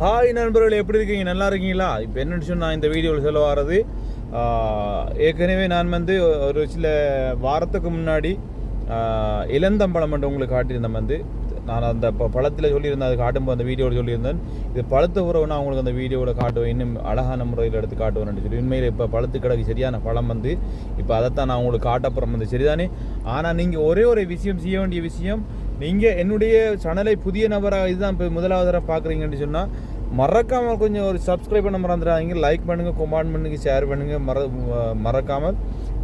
Hi நண்பர்கள் எப்படி இருக்கீங்க? நல்லா இருக்கீங்களா? இப்போ என்னன்னு நான் இந்த வீடியோவில் சொல்ல வர்றது ஏற்கனவே நான் வந்து ஒரு சில வாரத்துக்கு முன்னாடி இளந்தம்பழம் என்று உங்களுக்கு காட்டியிருந்தேன் வந்து. நான் அந்த ப பழத்தில் சொல்லியிருந்தேன் அது காட்டும்போது அந்த வீடியோவில் சொல்லியிருந்தேன். இது பழுத்த உறவு நான் உங்களுக்கு அந்த வீடியோவில் காட்டுவேன் இன்னும் அழகான முறையில் எடுத்து காட்டுவேன் சொல்லி. உண்மையில் இப்போ பழுத்து கிடக்கு சரியான பழம் வந்து இப்போ அதைத்தான் நான் உங்களுக்கு காட்டப்புறம் வந்து. சரிதானே? ஆனால் நீங்கள் ஒரே ஒரு விஷயம் செய்ய வேண்டிய விஷயம் நீங்கள் என்னுடைய சேனலை புதிய நபராக இதுதான் இப்போ முதலாவது தடவை பார்க்குறீங்கன்னு சொன்னால் மறக்காமல் கொஞ்சம் ஒரு சப்ஸ்கிரைப் பண்ண மறந்துடாதீங்க. லைக் பண்ணுங்கள் கொமெண்ட் பண்ணுங்கள் ஷேர் பண்ணுங்கள் மற மறக்காமல்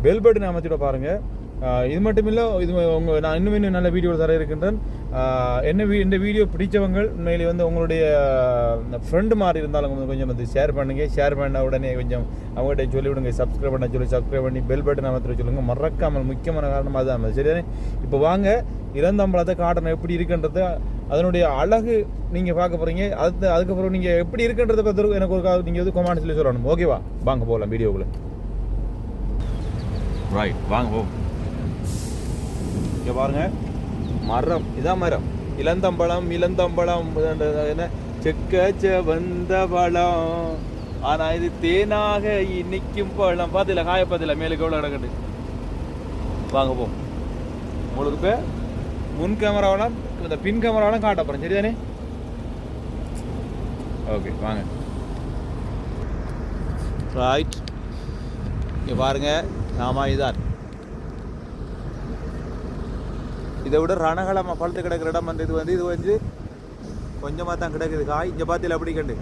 பெல் பட்டன் அமைச்சிட பாருங்கள் இது மட்டும் இல்லை இது உங்கள் நான் இன்னும் இன்னும் நல்ல வீடியோ தர இருக்கின்றேன். என்ன வீ இந்த வீடியோ பிடித்தவங்க உண்மையிலே வந்து உங்களுடைய ஃப்ரெண்டு மாதிரி இருந்தாலும் கொஞ்சம் வந்து ஷேர் பண்ணுங்கள் ஷேர் பண்ண உடனே கொஞ்சம் அவங்ககிட்ட சொல்லிவிடுங்க. சப்ஸ்கிரைப் பண்ண சொல்லி சப்ஸ்கிரைப் பண்ணி பெல் பட்டன் அமைத்துற சொல்லுங்கள் மறக்காமல் முக்கியமான காரணம் அதுதான். சரிதானே? இப்போ வாங்க இளந்தம்பழத்தை காட்டணும் எப்படி இருக்குன்றது அதனுடைய அழகு நீங்கள் பார்க்க போகிறீங்க அது அதுக்கப்புறம் நீங்கள் எப்படி இருக்குன்றதை பற்றி எனக்கு ஒரு நீங்கள் வந்து கொமாண்ட் சொல்லி சொல்லணும். ஓகேவா வாங்க போகலாம் வீடியோக்குள்ளே ரைட் வாங்க போ. இங்கே பாருங்க. மரம். இதான் மரம். இளந்தம்பழம் இளந்தம்பழம் என்ன? செக்க செவந்த பழம். ஆனால் இது தேனாக இன்னைக்கும் பழம். பார்த்துல காய பார்த்துல மேலுக்கு எவ்வளோ கிடக்குது. வாங்க போ. உங்களுக்கு இப்போ முன் கேமராவெல்லாம் இந்த பின் கேமராவெல்லாம் காட்ட போகிறேன் சரிதானே? ஓகே வாங்க. ரைட் இங்கே பாருங்க. ஆமாம் இதான். இதை விட ரணகலமாக பழுத்து கிடக்கிற இடம் வந்து இது வந்து இது வந்து கொஞ்சமாக தான் கிடக்குது. காய் இங்கே பார்த்தில அப்படி கண்டு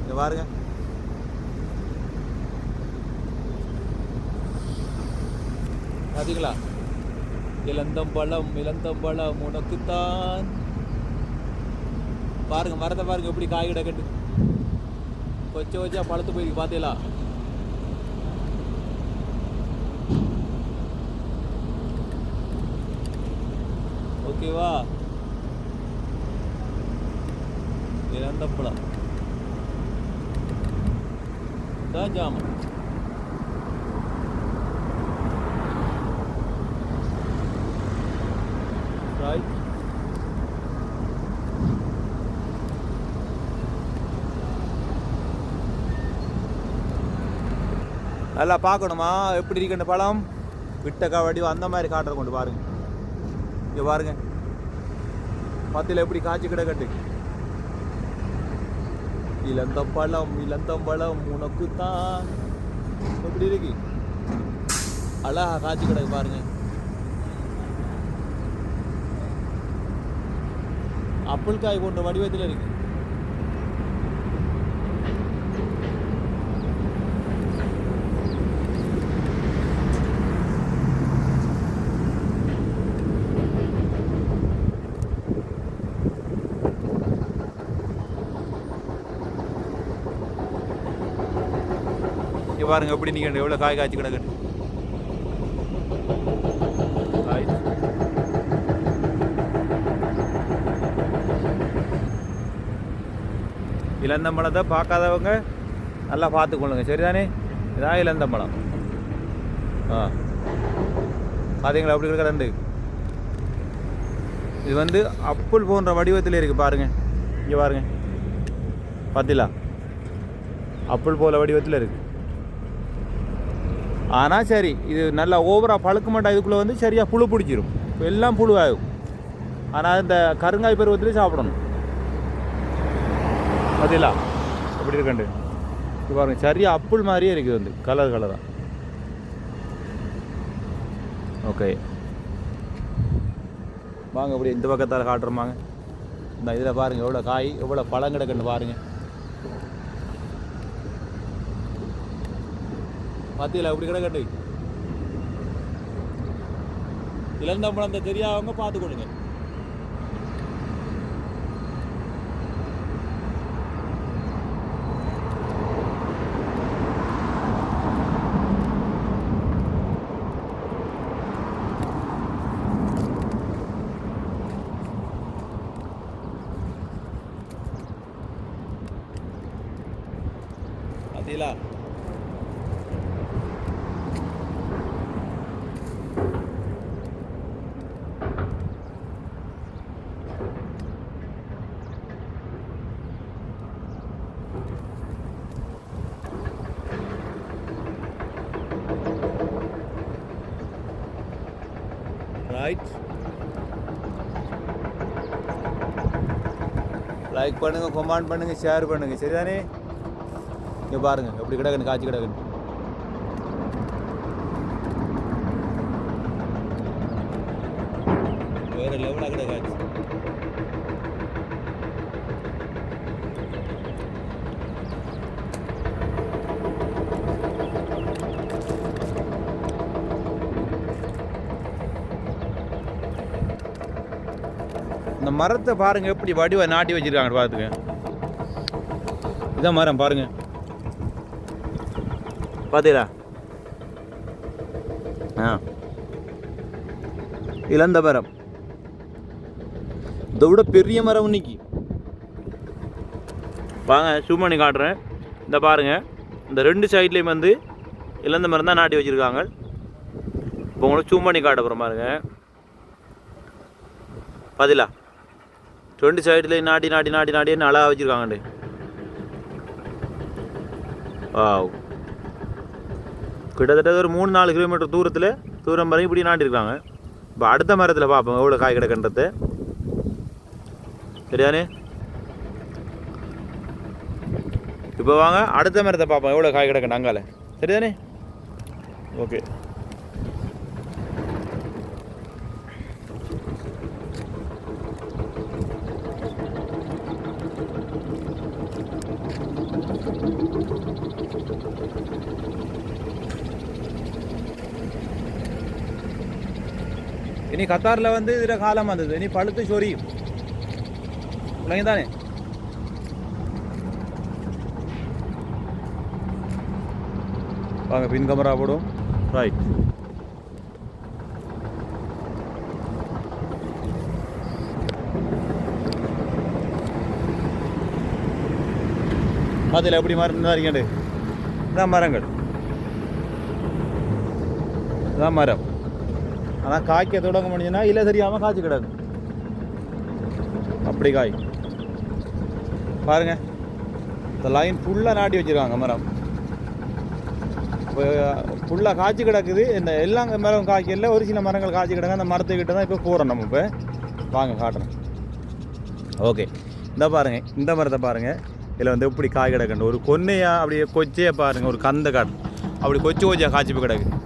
இங்க பாருங்க. பார்த்தீங்களா இளந்தம்பழம் இளந்தம்பழம் உனக்குத்தான். பாருங்க மரத்தை பாருங்க எப்படி காய் கிடக்கட்டு கொச்ச கொச்சா பழுத்து போயிருக்கு பார்த்தீங்களா ஓகேவா? இறந்த தான் ஜாமன் right. நல்லா பார்க்கணுமா? எப்படி இருக்கு இந்த பழம்? விட்ட காவடி அந்த மாதிரி காட்டுற கொண்டு பாருங்க. இங்கே பாருங்க. பத்தில எப்படி காய்ச்சி கிடக்கட்டு? இளந்த பழம் இளந்த பழம் உனக்கு தான் எப்படி இருக்கு? அழகா காய்ச்சி கிடக்கு பாருங்க. அப்பிள் காய் போன்ற வடிவத்தில் இருக்கு. பாருங்க எப்படி நீங்க எவ்வளவு காய் காய்ச்சி கிடக்குது காய் இளந்தம்பழத்தை பார்க்காதவங்க நல்லா பார்த்துக்கொள்ளுங்க சரிதானே? இதான் இளந்தம்பழம் ஆ. பார்த்தீங்களா அப்படி இருக்கிற ரெண்டு. இது வந்து அப்புள் போன்ற வடிவத்தில் இருக்குது பாருங்க. இங்கே பாருங்க. பார்த்தீங்களா அப்புள் போல வடிவத்தில் இருக்குது ஆனால் சரி இது நல்லா ஓவராக பழுக்க மாட்டா இதுக்குள்ளே வந்து சரியாக புழு பிடிச்சிரும். எல்லாம் புழு ஆகும் ஆனால் இந்த கருங்காய் பருவத்திலே சாப்பிடணும். பார்த்தீங்களா அப்படி இருக்கண்டு? இது பாருங்கள் சரியா அப்புள் மாதிரியே இருக்குது வந்து கலர் கலராக ஓகே வாங்க அப்படியே இந்த பக்கத்தால் காட்டுறோமாங்க இந்த இதில் பாருங்கள் எவ்வளோ காய் எவ்வளோ பழம் கிடக்குன்னு பாருங்கள் மத்தியில் எப்படி கிடக்கட்டு. இளந்தம்பழத்தை தெரியாதவங்க பார்த்து கொடுங்க பார்த்தீங்களா ரைட் லைக் பண்ணுங்கள் கொமெண்ட் பண்ணுங்கள் ஷேர் பண்ணுங்கள் சரிதானே? இங்கே பாருங்கள் எப்படி கிடக்குன்னு காய்ச்சி கிடக்குன்னு. வேறு லெவலாக கிடக்காச்சு மரத்தை பாருங்க எப்படி வடிவ நாட்டி வச்சிருக்காங்க பார்த்துக்க இதான் மரம் பாருங்க. பார்த்தீங்களா ஆ. இழந்த மரம். இதை விட பெரிய மரம் இன்னைக்கு. வாங்க zoom பண்ணி காட்டுறேன். இந்த பாருங்க இந்த ரெண்டு சைட்லேயும் வந்து இழந்த மரம் தான் நாட்டி வச்சிருக்காங்க. இப்போ உங்களுக்கு zoom பண்ணி காட்ட போகிற பாருங்க. பதிலா ரெண்டு சைடில் நாட்டி நாட்டி நாட்டி நாட்டி நல்லா அழகாக வச்சுருக்காங்கண்டு. கிட்டத்தட்ட ஒரு மூணு நாலு கிலோமீட்டர் தூரத்தில் தூரம் வரையும் இப்படி நாட்டிருக்காங்க இப்போ அடுத்த மரத்தில் பார்ப்போம் எவ்வளோ காய் கிடக்குன்றது. சரியானே இப்போ வாங்க அடுத்த மரத்தை பார்ப்போம் எவ்வளோ காய் கிடக்குன்னு அங்கால. சரிதானே? ஓகே. இனி கத்தாரில் வந்து இதில் காலம் வந்தது. இனி பழுத்து சொரியும். பிள்ளைங்க தானே வாங்க பின் கேமரா போடும் ரைட் அதில் எப்படி மரம் இருக்கண்டு இதான் மரங்கள். இதான் மரம். ஆனால் காய்க்க தொடங்க முடிஞ்சுன்னா இல்லை தெரியாமல் காய்ச்சி கிடக்கும் அப்படி காய். பாருங்க. இந்த லைன் ஃபுல்லாக நாட்டி வச்சிருக்காங்க மரம். இப்போ ஃபுல்லாக காய்ச்சி கிடக்குது. இந்த எல்லா மரம் காய்க்கல ஒரு சில மரங்கள் காய்ச்சி கிடக்கு. அந்த மரத்தை கிட்ட தான் இப்போ போகிறோம் நம்ம இப்போ. வாங்க காட்டுறோம் ஓகே. இந்த பாருங்கள் இந்த மரத்தை பாருங்கள் இதில் வந்து எப்படி காய் கிடக்குன்னு ஒரு கொன்னையாக அப்படியே கொச்சையாக பாருங்கள் ஒரு கந்த காட்டு அப்படி கொச்சி கொச்சியாக காய்ச்சி போய் கிடக்கு.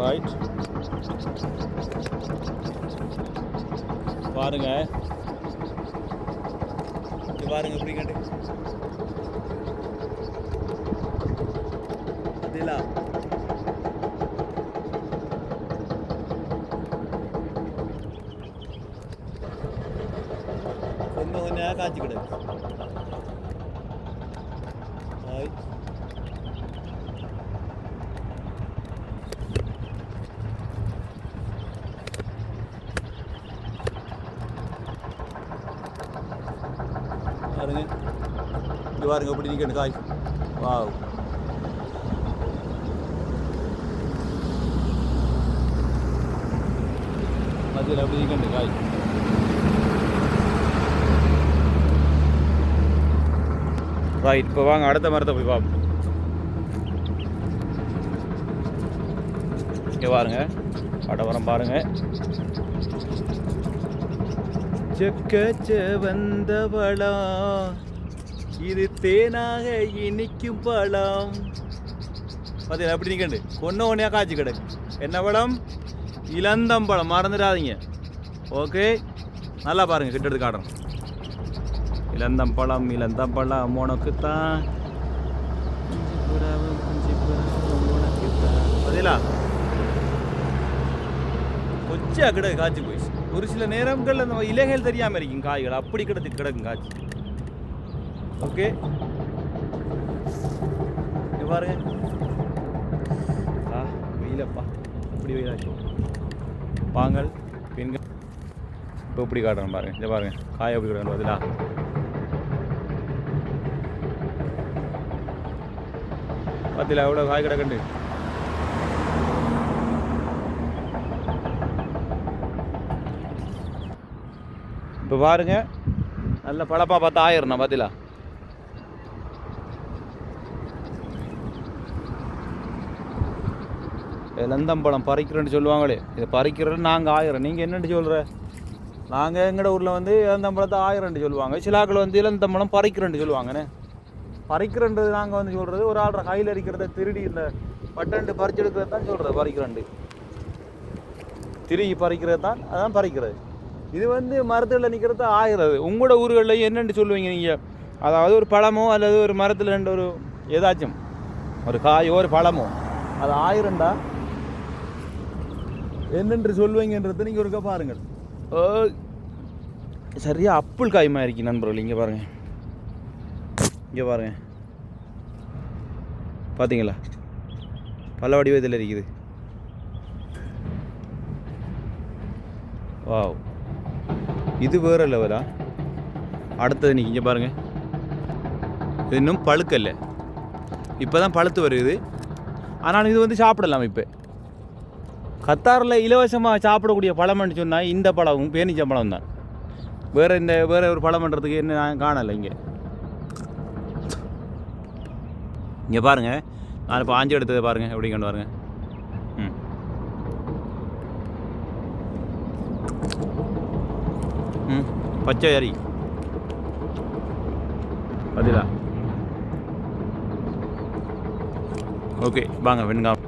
ரைட் பாருங்க. பாருங்க எப்படி கண்டு அதிலா கொஞ்சம் கொஞ்சம் காய்ச்சி கிடக்கு ரைட் பாருங்க பாருங்க எப்படி நிற்கணும் காய். வா மத்தியில் எப்படி நிற்கணும் காய். ரைட் இப்போ வாங்க அடுத்த மரத்தை போய் பார்ப்போம். இங்கே பாருங்க படவரம் பாருங்க. செக்க வந்த பழம் இது தேனாக இனிக்கும் பழம். பார்த்தீங்களா எப்படி நிற்கண்டு கொன்ன ஒன்றையாக காய்ச்சி கிடக்கு என்ன பழம் இளந்தம்பழம் மறந்துடாதீங்க ஓகே நல்லா பாருங்க கிட்டது காட்டணும் காட்டுறேன் இளந்தம்பழம் இளந்தம்பழம் உனக்கு தான் பார்த்தீங்களா கொச்சா கிடக்கு காய்ச்சி போயிடுச்சு ஒரு சில நேரங்களில் நம்ம இலைகள் தெரியாமல் இருக்கும் காய்கள் அப்படி கிடக்கு கிடக்கும் காய்ச்சி ஓகே. இங்க பாருங்க ஆ வெயிலப்பா. அப்படி வெயிலாச்சு. பாங்கள் பெண்கள். இப்போ இப்படி காட்டுறேன் பாருங்க இதை பாருங்க. காய எப்படி கிடக்கணும் பதிலா பத்தில எவ்வளோ காய் கிடக்குண்டு? இப்போ பாருங்க. நல்ல பழப்பா பார்த்தா ஆயிரம் நான் பார்த்திலா பறிக்கிறேன்னு சொல்லுவாங்களே இதை பறிக்கிறது நாங்கள் ஆயிரம். நீங்கள் என்னென்னு சொல்கிற நாங்கள் எங்கட ஊரில் வந்து இளந்தம்பழத்தை ஆயிரம்னு சொல்லுவாங்க. சிலாக்கள் வந்து இளந்தம்பழம் பறிக்கிறேன்னு சொல்லுவாங்கண்ணே பறிக்கிறன்றது நாங்கள் வந்து சொல்கிறது ஒரு ஆள் கையில் அடிக்கிறத திருடி இந்த பட்டன்ட்டு பறிச்செடுக்கிறது தான் சொல்கிறது பறிக்கிறண்டு திருகி பறிக்கிறது தான் அதான் பறிக்கிறது. இது வந்து மரத்தில் நிற்கிறது ஆகிறது உங்களோட ஊர்களில் என்னென்னு சொல்லுவீங்க நீங்கள் அதாவது ஒரு பழமோ அல்லது ஒரு மரத்தில் ரெண்டு ஒரு ஏதாச்சும். ஒரு காயோ ஒரு பழமோ. அது ஆயிரம்டா? என்னென்று சொல்வீங்கன்றதை நீங்கள் ஒருக்கா பாருங்கள். ஓ, சரியா அப்புள் காய் மாதிரி இருக்கு நண்பர்கள். இங்கே பாருங்கள் இங்கே பாருங்க. பார்த்தீங்களா பல வடிவத்தில் இருக்குது. வாவ். இது வேற லெவலா? அடுத்தது நீங்கள் இங்கே பாருங்கள் இது இன்னும் பழுக்கல்ல. இப்போ தான் பழுத்து வருது. ஆனால் இது வந்து சாப்பிடலாம் இப்போ. கத்தாரில் இலவசமாக சாப்பிடக்கூடிய பழம்னு சொன்னால் இந்த பழமும் பேனிச்சம்பழம் தான். வேறு இந்த வேறு ஒரு பழம்ன்றதுக்கு என்ன நான் காணலை இங்கே. இங்கே பாருங்கள் நான் இப்போ ஆஞ்சு எடுத்ததை பாருங்கள் எப்படி கொண்டு பாருங்க. ம். ம். பச்சை அரி பதிலா ஓகே வாங்க வெண்காம்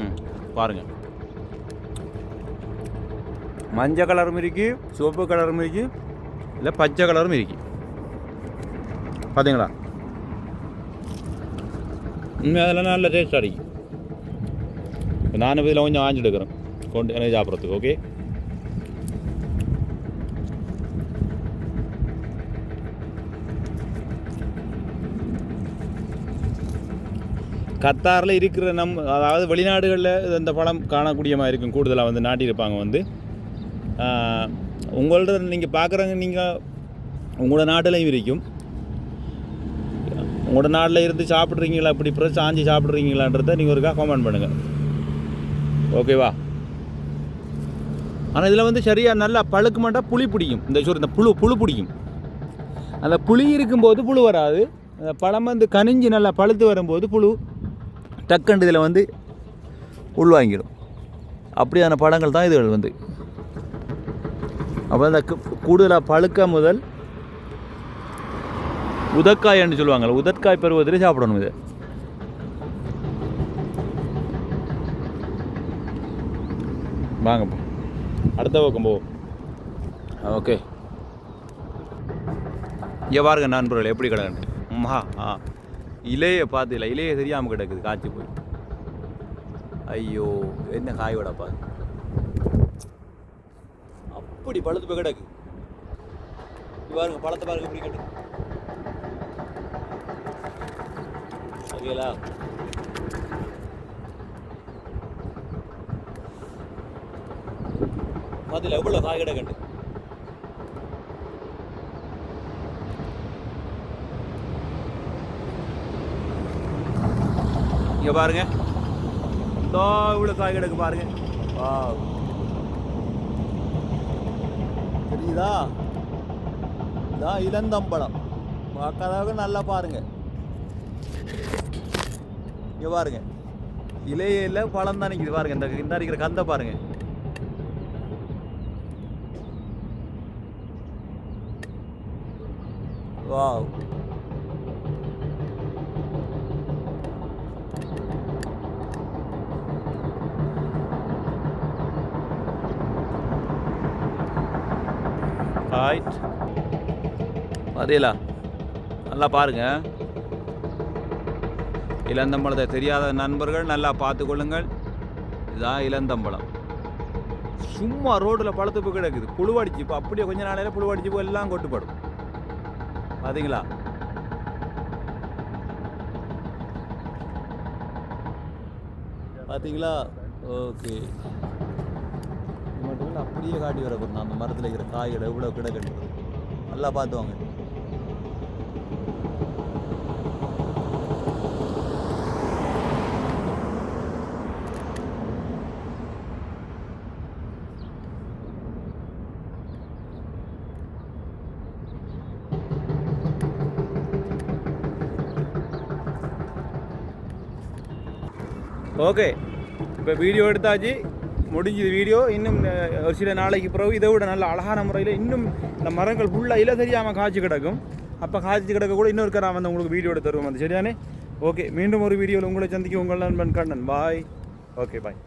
ம் பாருங்கள் மஞ்சள் கலரும் இருக்குது சிவப்பு கலரும் இருக்குது இல்லை பச்சை கலரும் இருக்குது பார்த்தீங்களா உண்மை அதெல்லாம் நல்ல டேஸ்ட் அடிக்கும். இப்போ நானும் இதில் கொஞ்சம் ஆஞ்சு எடுக்கிறேன் கொண்டு எனக்கு சாப்பிட்றதுக்கு ஓகே கத்தாரில் இருக்கிற நம் அதாவது வெளிநாடுகளில் இந்த பழம் காணக்கூடிய மாதிரி இருக்கும். கூடுதலாக வந்து நாட்டியிருப்பாங்க வந்து. உங்களோட நீங்கள் பார்க்குறவங்க நீங்கள் உங்களோட நாட்டிலையும் இருக்கும் உங்களோட நாட்டில் இருந்து சாப்பிட்றீங்களா? இப்படி ப்ரெஸ் ஆஞ்சி சாப்பிட்றீங்களான்றத நீங்கள் ஒருக்கா கமெண்ட் பண்ணுங்கள் ஓகேவா ஆனால் இதில் வந்து சரியாக நல்லா பழுக்க மாட்டால் புளி பிடிக்கும். இந்த சோறு இந்த புழு புழு பிடிக்கும். அந்த புளி இருக்கும்போது புழு வராது. அந்த பழம் வந்து கனிஞ்சு நல்லா பழுத்து வரும்போது புழு டக்குண்டு இதில் வந்து உள்வாங்கிடும். அப்படியான படங்கள் தான் இதுகள் வந்து. அப்போ அந்த கூடுதலாக பழுக்க முதல் உதக்காய்ன்னு சொல்லுவாங்கள்ல உதற்காய் பருவத்தில் சாப்பிடணும் இது. வாங்க அடுத்த பக்கம் போ. ஓகே. இங்கே பாருங்க நண்பர்கள் எப்படி கிடக்குன்னு. அம்மா ஆ. இலையை பார்த்துல இலையை தெரியாமல் கிடக்குது காய்ச்சி போய். ஐயோ என்ன காயோட இப்படி பழுத்து போய் கிடக்கு. பாருங்க பழத்தை பாருங்க எப்படி கிடக்கு ஓகேலா அதில் எவ்வளோ காய் கிடக்குண்டு இங்க பாருங்க. இதோ இவ்வளோ காய் கிடக்கு பாருங்க. வாவ். இதா இதான் இளந்தம்பழம். பார்க்காதவங்க நல்லா பாருங்க. இங்க பாருங்க. இலையில பழம் தான் நிற்கிது பாருங்க இந்த இந்த இருக்கிற கந்தை பாருங்க. வாவ். ரைட் வரையலா நல்லா பாருங்க. இளந்தம்பளத்தை தெரியாத நண்பர்கள் நல்லா பார்த்து கொள்ளுங்கள். இதுதான் இளந்தம்பளம் சும்மா ரோட்டில் பழுத்து போய் கிடக்குது. புழுவடிச்சு இப்போ அப்படியே கொஞ்ச நாளையில புழுவடிச்சு போய் எல்லாம் கொட்டுப்படும். பார்த்தீங்களா பார்த்தீங்களா ஓகே. இது அப்படியே காட்டி வர அந்த மரத்தில் இருக்கிற காய்கள் எவ்வளோ கிடக்குன்றது. நல்லா பார்த்து வாங்க. ஓகே இப்போ வீடியோ எடுத்தாச்சு. முடிஞ்சது வீடியோ. இன்னும் ஒரு சில நாளைக்கு பிறகு இதை விட நல்ல அழகான முறையில் இன்னும் இந்த மரங்கள் ஃபுல்லாக இல்லை தெரியாமல் காய்ச்சி கிடக்கும். அப்போ காய்ச்சி கிடக்க கூட இன்னொரு நான் வந்து உங்களுக்கு வீடியோ எடுத்து தருவோம் அது. சரியானே ஓகே மீண்டும் ஒரு வீடியோவில் உங்களை சந்திக்கும் உங்கள் நண்பன் கண்ணன். Bye okay bye